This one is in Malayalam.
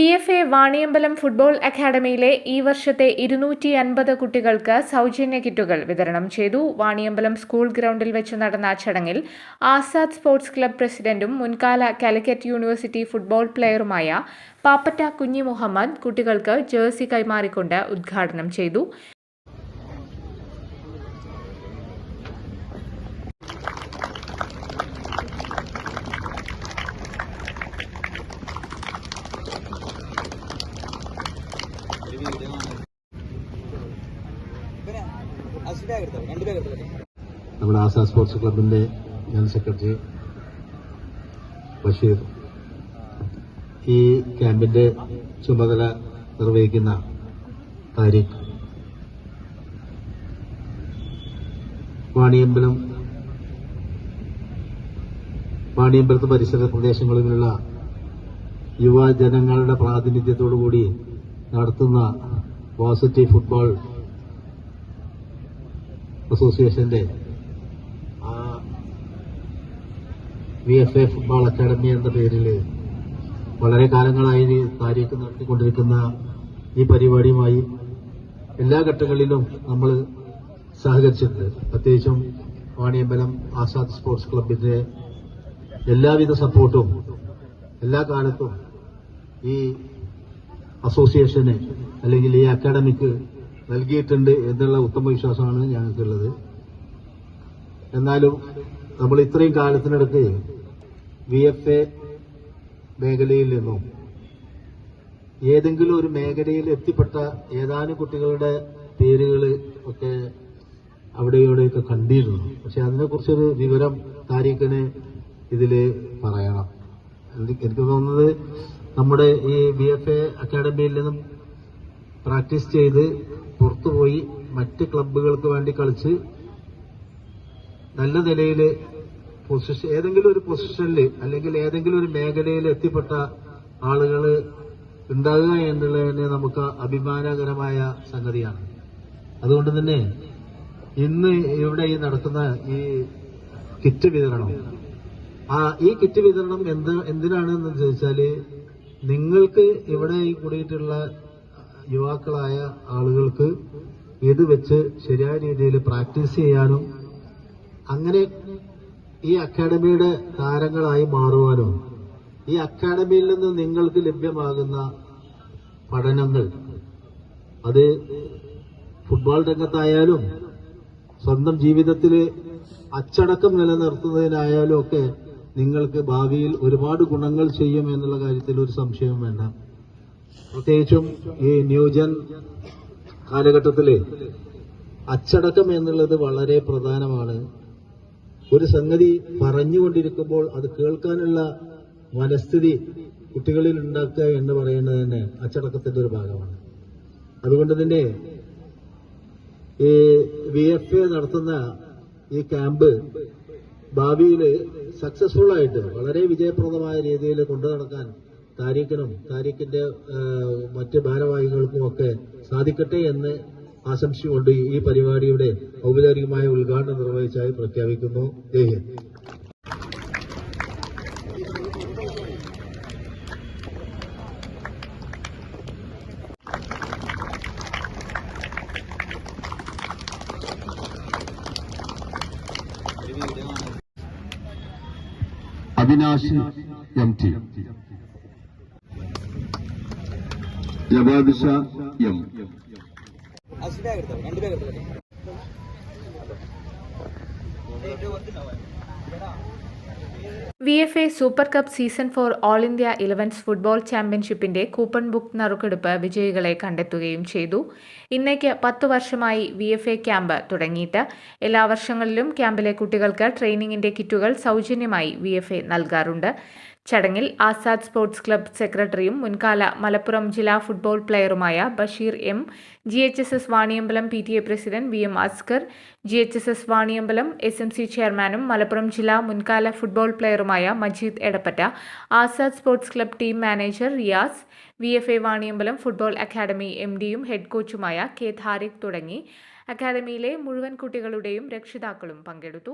V F A Vaniyambalam football അക്കാദമിയിലെ ഈ വർഷത്തെ ഇരുന്നൂറ്റി അൻപത് കുട്ടികൾക്ക് സൗജന്യ കിറ്റുകൾ വിതരണം ചെയ്തു. വാണിയമ്പലം സ്കൂൾ ഗ്രൗണ്ടിൽ വെച്ച് നടന്ന ചടങ്ങിൽ ആസാദ് സ്പോർട്സ് ക്ലബ് പ്രസിഡന്റും മുൻകാല കാലിക്കറ്റ് യൂണിവേഴ്സിറ്റി ഫുട്ബോൾ പ്ലെയറുമായ പാപ്പറ്റ കുഞ്ഞി മുഹമ്മദ് കുട്ടികൾക്ക് ജേഴ്സി കൈമാറിക്കൊണ്ട് ഉദ്ഘാടനം ചെയ്തു. നമ്മുടെ ആസാ സ്പോർട്സ് ക്ലബിന്റെ ജനറൽ സെക്രട്ടറി ബഷീർ. ഈ ക്യാമ്പിന്റെ ചുമതല നിർവഹിക്കുന്ന താരിഖ്. വാണിയമ്പലം വാണിയമ്പലത്ത് പരിസര പ്രദേശങ്ങളിലുള്ള യുവജനങ്ങളുടെ പ്രാതിനിധ്യത്തോടുകൂടി നടത്തുന്ന പോസിറ്റീവ് ഫുട്ബോൾ അസോസിയേഷന്റെ V F A football academy എന്ന പേരിൽ വളരെ കാലങ്ങളായി താരീഖ് നടത്തിക്കൊണ്ടിരിക്കുന്ന ഈ പരിപാടിയുമായി എല്ലാ ഘട്ടങ്ങളിലും നമ്മൾ സഹകരിച്ചിട്ടുണ്ട്. പ്രത്യേകിച്ചും വാണിയമ്പലം ആസാദ് സ്പോർട്സ് ക്ലബിന്റെ എല്ലാവിധ സപ്പോർട്ടും എല്ലാ കാലത്തും ഈ അസോസിയേഷന് അല്ലെങ്കിൽ ഈ അക്കാദമിക്ക് നൽകിയിട്ടുണ്ട് എന്നുള്ള ഉത്തമ വിശ്വാസമാണ് ഞങ്ങൾക്കുള്ളത്. എന്നാലും നമ്മൾ ഇത്രയും കാലത്തിനടുത്ത് വി എഫ് എ മേഖലയിൽ നിന്നും ഏതെങ്കിലും ഒരു മേഖലയിൽ എത്തിപ്പെട്ട ഏതാനും കുട്ടികളുടെ പേരുകൾ ഒക്കെ അവിടെ ഇവിടെയൊക്കെ കണ്ടിരുന്നു. പക്ഷെ അതിനെക്കുറിച്ചൊരു വിവരം താരീഖിന് ഇതിൽ പറയണം. എനിക്ക് തോന്നുന്നത് നമ്മുടെ ഈ ബി എഫ് എ അക്കാഡമിയിൽ നിന്നും പ്രാക്ടീസ് ചെയ്ത് പുറത്തുപോയി മറ്റ് ക്ലബുകൾക്ക് വേണ്ടി കളിച്ച് നല്ല നിലയിൽ പൊസിഷൻ ഏതെങ്കിലും ഒരു പൊസിഷനിൽ അല്ലെങ്കിൽ ഏതെങ്കിലും ഒരു മേഖലയിൽ എത്തിപ്പെട്ട ആളുകൾ ഉണ്ടാകുക എന്നുള്ളതിന് നമുക്ക് അഭിമാനകരമായ സംഗതിയാണ്. അതുകൊണ്ട് തന്നെ ഇന്ന് ഇവിടെ ഈ നടക്കുന്ന ഈ കിറ്റ് വിതരണം ആ ഈ കിറ്റ് വിതരണം എന്ത് എന്തിനാണെന്ന് ചോദിച്ചാൽ നിങ്ങൾക്ക് ഇവിടെ ഈ കൂടിയിട്ടുള്ള യുവാക്കളായ ആളുകൾക്ക് ഇത് വെച്ച് ശരിയായ രീതിയിൽ പ്രാക്ടീസ് ചെയ്യാനും അങ്ങനെ ഈ അക്കാഡമിയുടെ താരങ്ങളായി മാറുവാനും ഈ അക്കാഡമിയിൽ നിന്ന് നിങ്ങൾക്ക് ലഭ്യമാകുന്ന പഠനങ്ങൾ അത് ഫുട്ബോൾ രംഗത്തായാലും സ്വന്തം ജീവിതത്തിൽ അച്ചടക്കം നിലനിർത്തുന്നതിനായാലും ഒക്കെ നിങ്ങൾക്ക് ഭാവിയിൽ ഒരുപാട് ഗുണങ്ങൾ ചെയ്യും എന്നുള്ള കാര്യത്തിൽ ഒരു സംശയവും വേണ്ട. പ്രത്യേകിച്ചും ഈ ന്യൂജൻ കാലഘട്ടത്തിൽ അച്ചടക്കം എന്നുള്ളത് വളരെ പ്രധാനമാണ്. ഒരു സംഗതി പറഞ്ഞുകൊണ്ടിരിക്കുമ്പോൾ അത് കേൾക്കാനുള്ള മനസ്ഥിതി കുട്ടികളിൽ ഉണ്ടാക്കുക എന്ന് പറയുന്നത് തന്നെ അച്ചടക്കത്തിന്റെ ഒരു ഭാഗമാണ്. അതുകൊണ്ട് തന്നെ ഈ വി എഫ് എ നടത്തുന്ന ഈ ക്യാമ്പ് ഭാവിയിൽ സക്സസ്ഫുൾ ആയിട്ട് വളരെ വിജയപ്രദമായ രീതിയിൽ കൊണ്ടു നടക്കാൻ താരീഖിനും താരിഖിന്റെ മറ്റ് ഭാരവാഹികൾക്കും ഒക്കെ സാധിക്കട്ടെ എന്ന് ആശംസിച്ചുകൊണ്ട് ഈ പരിപാടിയുടെ ഔപചാരികമായ ഉദ്ഘാടനം നിർവഹിച്ചായി പ്രഖ്യാപിക്കുന്നു. Hind. Avinash M T. ജവാദിഷ M. V F A super cup season four all India elevens football ചാമ്പ്യൻഷിപ്പിന്റെ കൂപ്പൺ ബുക്ക് നറുക്കെടുപ്പ് വിജയികളെ കണ്ടെത്തുകയും ചെയ്തു. ഇന്നേക്ക് പത്തു വർഷമായി വി എഫ് എ ക്യാമ്പ് തുടങ്ങിയിട്ട് എല്ലാ വർഷങ്ങളിലും ക്യാമ്പിലെ കുട്ടികൾക്ക് ട്രെയിനിങ്ങിന്റെ കിറ്റുകൾ സൗജന്യമായി വി എഫ് എ നൽകാറുണ്ട്. ചടങ്ങിൽ ആസാദ് സ്പോർട്സ് ക്ലബ്ബ് സെക്രട്ടറിയും മുൻകാല മലപ്പുറം ജില്ലാ football പ്ലെയറുമായ Basheer M G H S S Vaniyambalam P T A president V M Askar G H S S Vaniyambalam S M C ചെയർമാനും മലപ്പുറം ജില്ലാ മുൻകാല football പ്ലെയറുമായ Majeed Edappatta Azad sports club team manager Riyas V F A Vaniyambalam football academy M ഡിയും ഹെഡ് കോച്ചുമായ കെ ധാരിഖ് തുടങ്ങി. അക്കാദമിയിലെ മുഴുവൻ കുട്ടികളുടെയും രക്ഷിതാക്കളും പങ്കെടുത്തു.